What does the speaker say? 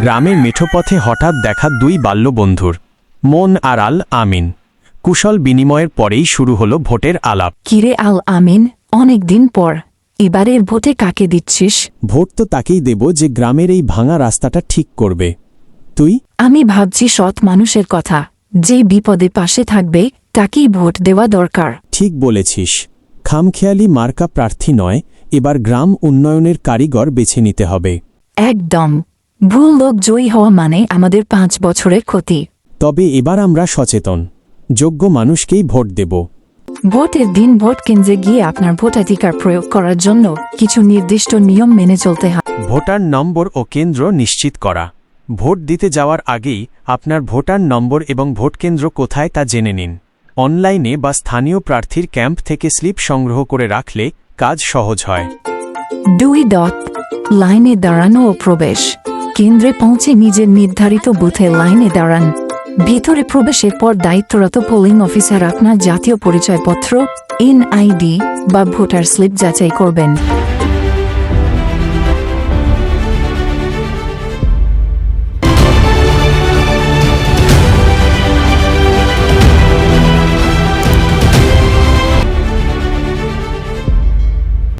গ্রামের মেঠোপথে হঠাৎ দেখা দুই বাল্য বন্ধুর মন আর আল আমিন। কুশল বিনিময়ের পরেই শুরু হলো ভোটের আলাপ। কিরে আল আমিন অনেক দিন পর এবারের ভোটে কাকে দিচ্ছিস? ভোট তো তাকেই দেব যে গ্রামের এই ভাঙা রাস্তাটা ঠিক করবে। তুই? আমি ভাবছি সৎ মানুষের কথা যে বিপদে পাশে থাকবে তাকেই ভোট দেওয়া দরকার। ঠিক বলেছিস। খামখেয়ালি মার্কা প্রার্থী নয় এবার গ্রাম উন্নয়নের কারিগর বেছে নিতে হবে। একদম। ভুল লোক জয়ী হওয়া মানে আমাদের পাঁচ বছরের ক্ষতি। তবে এবার আমরা সচেতন। যোগ্য মানুষকেই ভোট দেব। ভোটের দিন ভোট কেন্দ্রে গিয়ে আপনার ভোটাধিকার প্রয়োগ করার জন্য কিছু নির্দিষ্ট নিয়ম মেনে চলতে হয়। ভোটার নম্বর ও কেন্দ্র নিশ্চিত করা। ভোট দিতে যাওয়ার আগেই আপনার ভোটার নম্বর এবং ভোট কেন্দ্র কোথায় তা জেনে নিন। অনলাইনে বা স্থানীয় প্রার্থীর ক্যাম্প থেকে স্লিপ সংগ্রহ করে রাখলে কাজ সহজ হয়। দুই ডট, লাইনে দাঁড়ানো ও প্রবেশ। কেন্দ্রে পৌঁছে নিজের নির্ধারিত বুথে লাইনে দাঁড়ান। ভেতরে প্রবেশের পর দায়িত্বরত পোলিং অফিসার আপনার জাতীয় পরিচয়পত্র, এনআইডি বা ভোটার স্লিপ যাচাই করবেন।